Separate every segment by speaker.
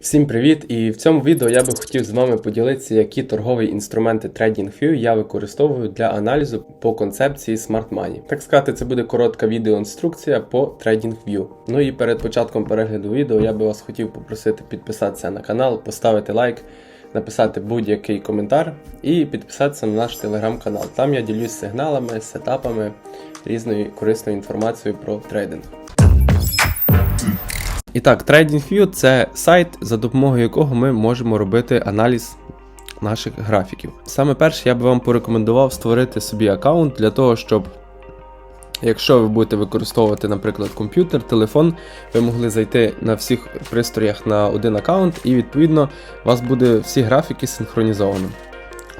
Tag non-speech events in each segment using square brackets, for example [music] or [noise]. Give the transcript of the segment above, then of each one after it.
Speaker 1: Всім привіт! І в цьому відео я би хотів з вами поділитися, які торгові інструменти TradingView я використовую для аналізу по концепції Smart Money. Так сказати, це буде коротка відеоінструкція по TradingView. Ну і перед початком перегляду відео я би вас хотів попросити підписатися на канал, поставити лайк, написати будь-який коментар і підписатися на наш телеграм-канал. Там я ділюсь сигналами, сетапами, різною корисною інформацією про трейдинг. І так, TradingView – це сайт, за допомогою якого ми можемо робити аналіз наших графіків. Саме перше, я би вам порекомендував створити собі аккаунт для того, щоб, якщо ви будете використовувати, наприклад, комп'ютер, телефон, ви могли зайти на всіх пристроях на один аккаунт, і відповідно у вас буде всі графіки синхронізовані.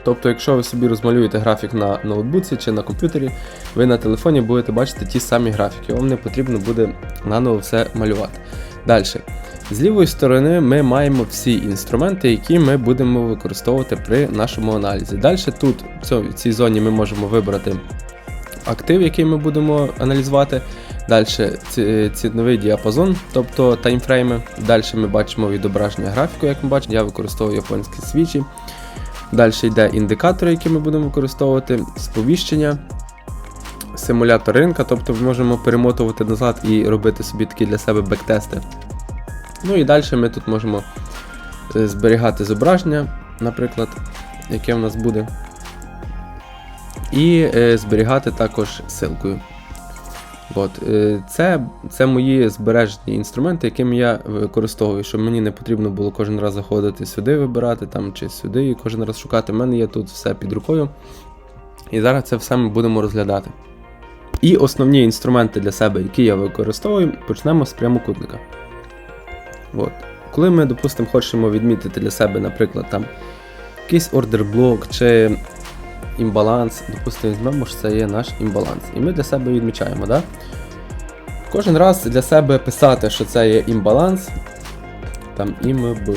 Speaker 1: Тобто, якщо ви собі розмалюєте графік на ноутбуці чи на комп'ютері, ви на телефоні будете бачити ті самі графіки. Вам не потрібно буде наново все малювати. Далі. З лівої сторони ми маємо всі інструменти, які ми будемо використовувати при нашому аналізі. Далі тут, в цій зоні, ми можемо вибрати актив, який ми будемо аналізувати. Далі ціновий діапазон, тобто таймфрейми. Далі ми бачимо відображення графіку, як ми бачимо. Я використовую японські свічі. Далі йде індикатори, які ми будемо використовувати, сповіщення, симулятор ринка, тобто ми можемо перемотувати назад і робити собі такі для себе бектести. Ну і далі ми тут можемо е, зберігати зображення, наприклад, яке в нас буде. І е, зберігати також ссылкою. От, е, це, це мої збережені інструменти, якими я використовую, щоб мені не потрібно було кожен раз заходити сюди, вибирати там чи сюди і кожен раз шукати. У мене є тут все під рукою. І зараз це все ми будемо розглядати. І основні інструменти для себе, які я використовую, почнемо з прямокутника. От. Коли ми, допустимо, хочемо відмітити для себе, наприклад, там якийсь ордер-блок чи імбаланс, допустимо, візьмемо, що це є наш імбаланс. І ми для себе відмічаємо, да? Кожен раз для себе писати, що це є імбаланс, там імб.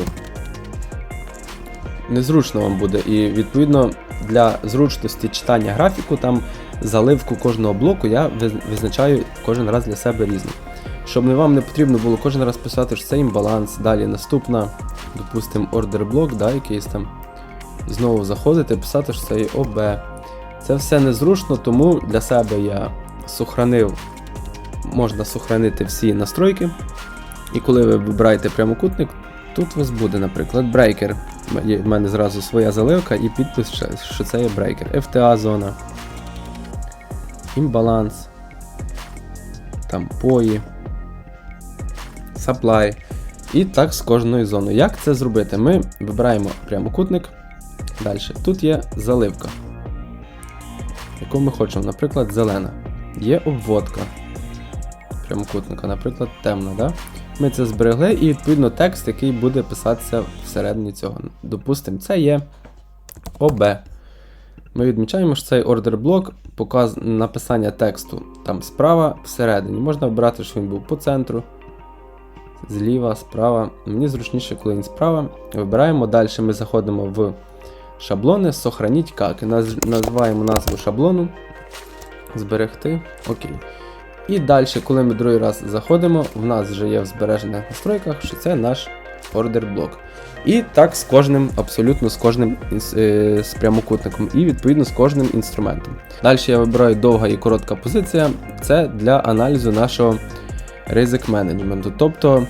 Speaker 1: Незручно вам буде. І відповідно для зручності читання графіку, там заливку кожного блоку я визначаю кожен раз для себе різно. Щоб вам не потрібно було кожен раз писати, що це імбаланс, далі наступна, допустимо, ордер блок, да, якийсь там. Знову заходити, писати, що це є ОБ. Це все незручно, тому для себе я сохранив, можна сохранити всі настройки. І коли ви вибираєте прямокутник, тут у вас буде, наприклад, брейкер. В мене зразу своя заливка і підпис, що це є брейкер. FTA зона. Імбаланс. Там пої. Supply. І так з кожною зоною. Як це зробити? Ми вибираємо прямокутник. Далі. Тут є заливка, яку ми хочемо, наприклад, зелена. Є обводка прямокутника, наприклад, темна. Да? Ми це зберегли і відповідно текст, який буде писатися всередині цього. Допустимо, це є ОБ. Ми відмічаємо, що цей ордер блок показ... написання тексту там справа всередині. Можна обрати, що він був по центру, зліва, справа. Мені зручніше, коли він справа. Вибираємо. Далі ми заходимо в шаблони, сохраніть. Наз... Називаємо назву шаблону. Зберегти. Окей. І далі, коли ми другий раз заходимо, в нас вже є в збережених настройках, що це наш ордер блок. І так з кожним, абсолютно з кожним е, з прямокутником, і відповідно з кожним інструментом. Далі я вибираю довга і коротка позиція. Це для аналізу нашого ризик менеджменту. Тобто,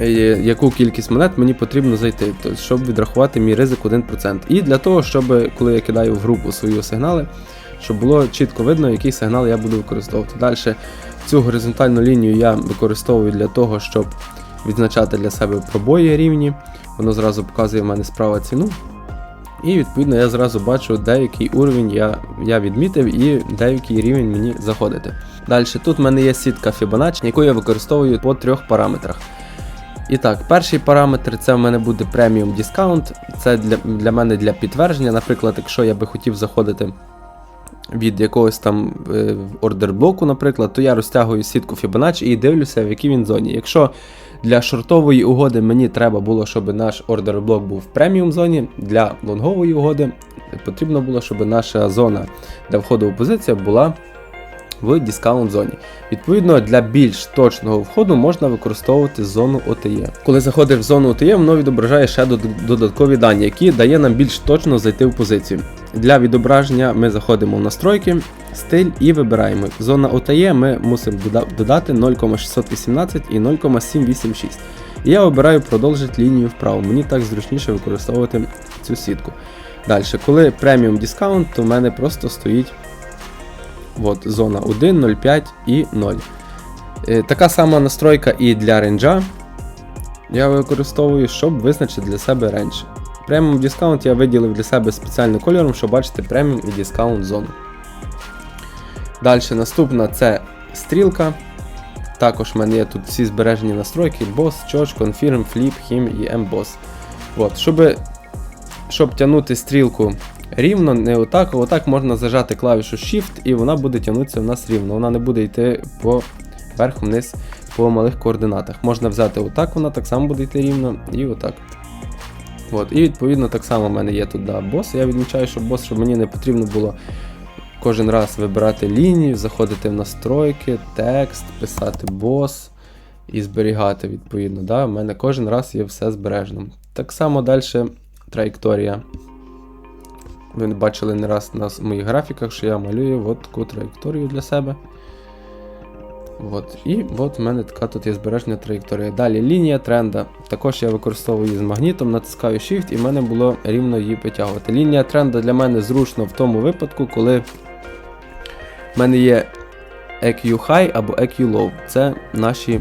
Speaker 1: е, яку кількість монет мені потрібно зайти, щоб відрахувати мій ризик 1%. І для того, щоб коли я кидаю в групу свої сигнали, щоб було чітко видно, який сигнал я буду використовувати. Далі цю горизонтальну лінію я використовую для того, щоб відзначати для себе пробої рівні. Воно зразу показує в мене справа ціну. І відповідно я зразу бачу, де який уровень я, я відмітив і де який рівень мені заходити. Далі тут в мене є сітка Fibonacci, яку я використовую по трьох параметрах. І так, перший параметр це в мене буде преміум дискаунт. Це для, для мене для підтвердження. Наприклад, якщо я би хотів заходити від якогось там е, ордер блоку, наприклад, то я розтягую сітку Fibonacci і дивлюся, в якій він зоні. Якщо для шортової угоди мені треба було, щоб наш ордер блок був в преміум зоні, для лонгової угоди потрібно було, щоб наша зона для входу в позицію була в дискаунт зоні. Відповідно, для більш точного входу можна використовувати зону OTE. Коли заходиш в зону OTE, воно відображає ще додаткові дані, які дає нам більш точно зайти в позицію. Для відображення ми заходимо в настройки, стиль і вибираємо. Зона OTE ми мусимо додати 0,618 і 0,786. І я обираю продовжити лінію вправо. Мені так зручніше використовувати цю сітку. Далі, коли преміум дискаунт, то в мене просто стоїть от, зона 1, 0,5 і 0. Е, Така сама настройка і для ренджа. Я використовую, щоб визначити для себе рендж. Преміум дискаунт я виділив для себе спеціальним кольором, щоб бачити преміум і дискаунт зону. Далі наступна це стрілка. Також в мене є тут всі збережені настройки: Boss, Choch, Confirm, Flip, Him і MBoss. От, щоб, щоб тягнути стрілку рівно, не отак, а отак можна зажати клавішу Shift і вона буде тягнутися в нас рівно. Вона не буде йти по вверх вниз по малих координатах. Можна взяти отак, вона так само буде йти рівно, і отак. От, і відповідно так само в мене є тут да, бос. Я відмічаю, що бос, щоб мені не потрібно було кожен раз вибирати лінію, заходити в настройки, текст, писати бос і зберігати відповідно. Да? У мене кожен раз є все збережено. Так само далі траєкторія. Ви бачили не раз на моїх графіках, що я малюю от таку траєкторію для себе. От. І от в мене така тут є збережена траєкторія. Далі лінія тренда. Також я використовую її з магнітом, натискаю Shift і в мене було рівно її витягувати. Лінія тренда для мене зручно в тому випадку, коли в мене є EQ High або EQ Low. Це наші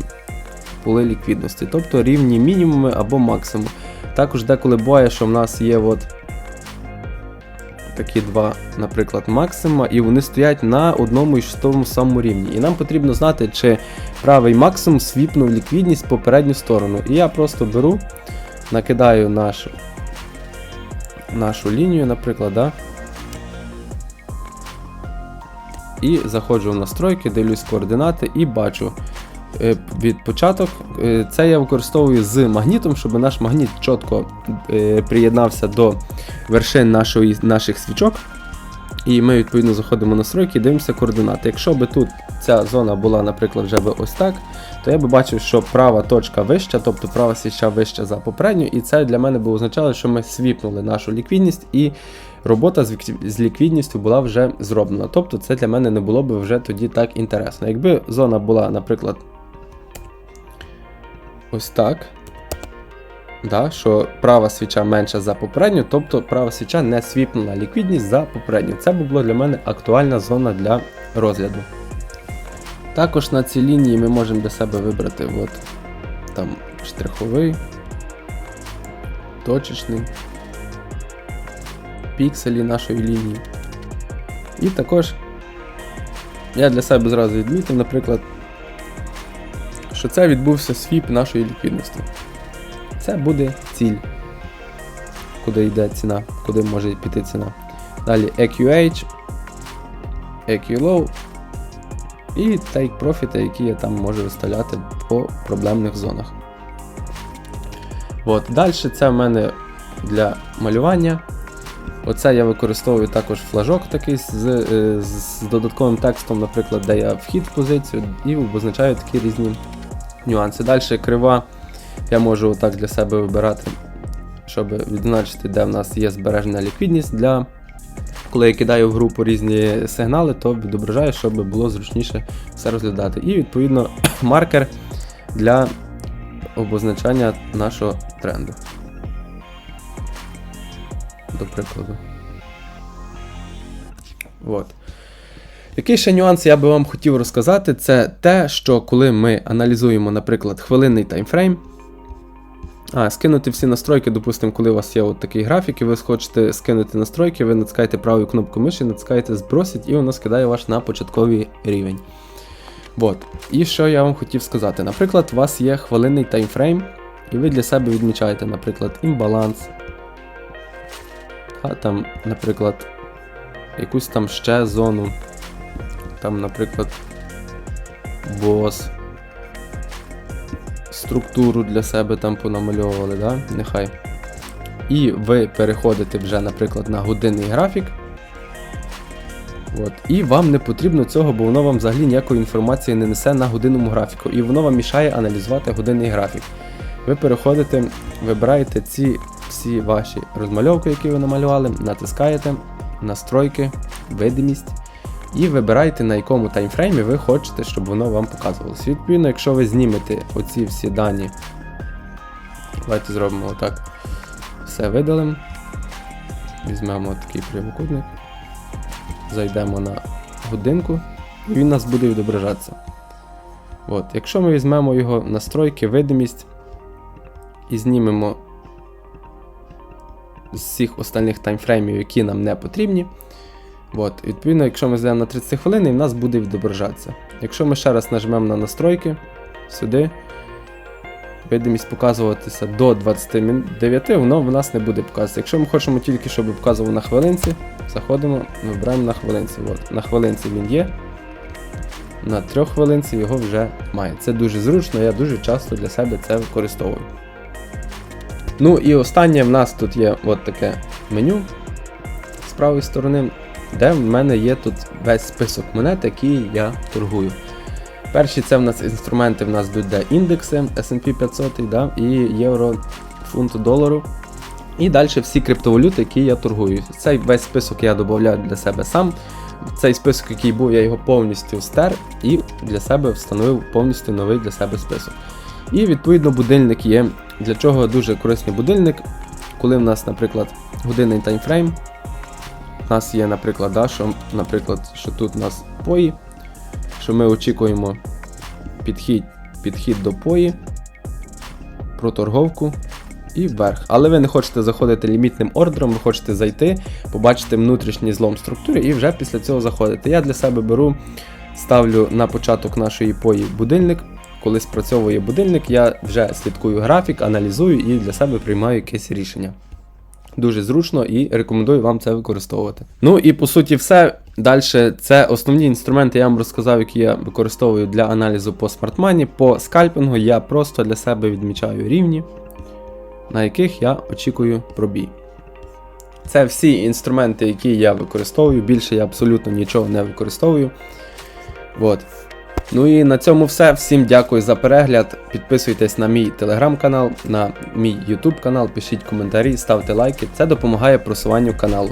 Speaker 1: поли ліквідності, тобто рівні мінімуми або максимум. Також деколи буває, що в нас є от такі два, наприклад, максима, і вони стоять на одному і тому самому рівні. І нам потрібно знати, чи правий максимум свіпнув ліквідність в попередню сторону. І я просто беру, накидаю нашу, нашу лінію, наприклад, да? і заходжу в настройки, дивлюсь координати і бачу. Е, Від початок е, це я використовую з магнітом, щоб наш магніт чітко е, приєднався до вершин нашої, наших свічок. І ми відповідно заходимо в настройки і дивимося координати. Якщо би тут ця зона була, наприклад, вже би ось так, то я би бачив, що права точка вища, тобто права свіча вища за попередню, і це для мене би означало, що ми свіпнули нашу ліквідність, і робота з ліквідністю була вже зроблена. Тобто це для мене не було б вже тоді так інтересно. Якби зона була, наприклад, ось так. Да, що права свіча менша за попередню, тобто права свіча не свіпнула ліквідність за попередню. Це була для мене актуальна зона для розгляду. Також на цій лінії ми можемо для себе вибрати от, там штриховий, точечний, пікселі нашої лінії. І також я для себе зразу відмітив, наприклад, що це відбувся свіп нашої ліквідності. Це буде ціль, куди йде ціна, куди може піти ціна. Далі EQH, EQ-Low і Take Profit, які я там можу виставляти по проблемних зонах. От, Далі це в мене для малювання. Оце я використовую також флажок такий з, е, з додатковим текстом, наприклад, де я вхід в позицію і обозначаю такі різні нюанси. Далі крива я можу отак для себе вибирати, щоб відзначити, де в нас є збережена ліквідність. Для коли я кидаю в групу різні сигнали, то відображаю, щоб було зручніше все розглядати. І відповідно [clears throat] маркер для обозначання нашого тренду. До прикладу. От. Який ще нюанс я би вам хотів розказати, це те, що коли ми аналізуємо, наприклад, хвилинний таймфрейм. А, скинути всі настройки, допустимо, коли у вас є от такий графік, і ви хочете скинути настройки, ви натискаєте правою кнопку миші, натискаєте збросить, і воно скидає ваш на початковий рівень. От. І що я вам хотів сказати? Наприклад, у вас є хвилинний таймфрейм, і ви для себе відмічаєте, наприклад, імбаланс. А там, наприклад, якусь там ще зону. Там, наприклад, бос. Структуру для себе там понамальовували, да? нехай. І ви переходите вже, наприклад, на годинний графік. От. І вам не потрібно цього, бо воно вам взагалі ніякої інформації не несе на годинному графіку. І воно вам мішає аналізувати годинний графік. Ви переходите, вибираєте ці всі ваші розмальовки, які ви намалювали, натискаєте настройки, видимість. І вибирайте, на якому таймфреймі ви хочете, щоб воно вам показувалось. Відповідно, якщо ви знімете оці всі дані, давайте зробимо отак. Все видалимо. Візьмемо такий прямокутник. Зайдемо на годинку, і він у нас буде відображатися. От. Якщо ми візьмемо його настройки, видимість і знімемо з всіх остальних таймфреймів, які нам не потрібні. От, відповідно, якщо ми зайдемо на 30 хвилин, і в нас буде відображатися. Якщо ми ще раз нажмемо на настройки, сюди, видимість показуватися до 29, воно в нас не буде показуватися. Якщо ми хочемо тільки, щоб показувало на хвилинці, заходимо, вибираємо на хвилинці. От, на хвилинці він є. На трьох хвилинці його вже має. Це дуже зручно, я дуже часто для себе це використовую. Ну і останнє в нас тут є от таке меню з правої сторони, де в мене є тут весь список монет, які я торгую. Перші це в нас інструменти, в нас йдуть де індекси SP 500 да, і євро, фунт долару. І далі всі криптовалюти, які я торгую. Цей весь список я додаю для себе сам. Цей список, який був, я його повністю стер і для себе встановив повністю новий для себе список. І відповідно будильник є. Для чого дуже корисний будильник, коли в нас, наприклад, годинний таймфрейм. У нас є, наприклад, да, що, наприклад, що тут у нас пої, що ми очікуємо підхід, підхід до пої, проторговку і вверх. Але ви не хочете заходити лімітним ордером, ви хочете зайти, побачити внутрішній злом структури і вже після цього заходити. Я для себе беру, ставлю на початок нашої пої будильник. Коли спрацьовує будильник, я вже слідкую графік, аналізую і для себе приймаю якесь рішення. Дуже зручно і рекомендую вам це використовувати. Ну і по суті, все. Далі це основні інструменти, я вам розказав, які я використовую для аналізу по смартмані. По скальпінгу я просто для себе відмічаю рівні, на яких я очікую пробій. Це всі інструменти, які я використовую. Більше я абсолютно нічого не використовую. От. Ну і на цьому все. Всім дякую за перегляд. Підписуйтесь на мій телеграм-канал, на мій ютуб канал, пишіть коментарі, ставте лайки. Це допомагає просуванню каналу.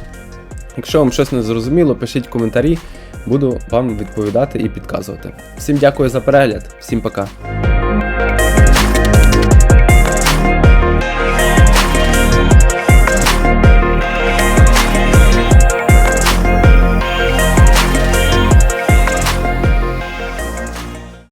Speaker 1: Якщо вам щось не зрозуміло, пишіть коментарі, буду вам відповідати і підказувати. Всім дякую за перегляд, всім пока.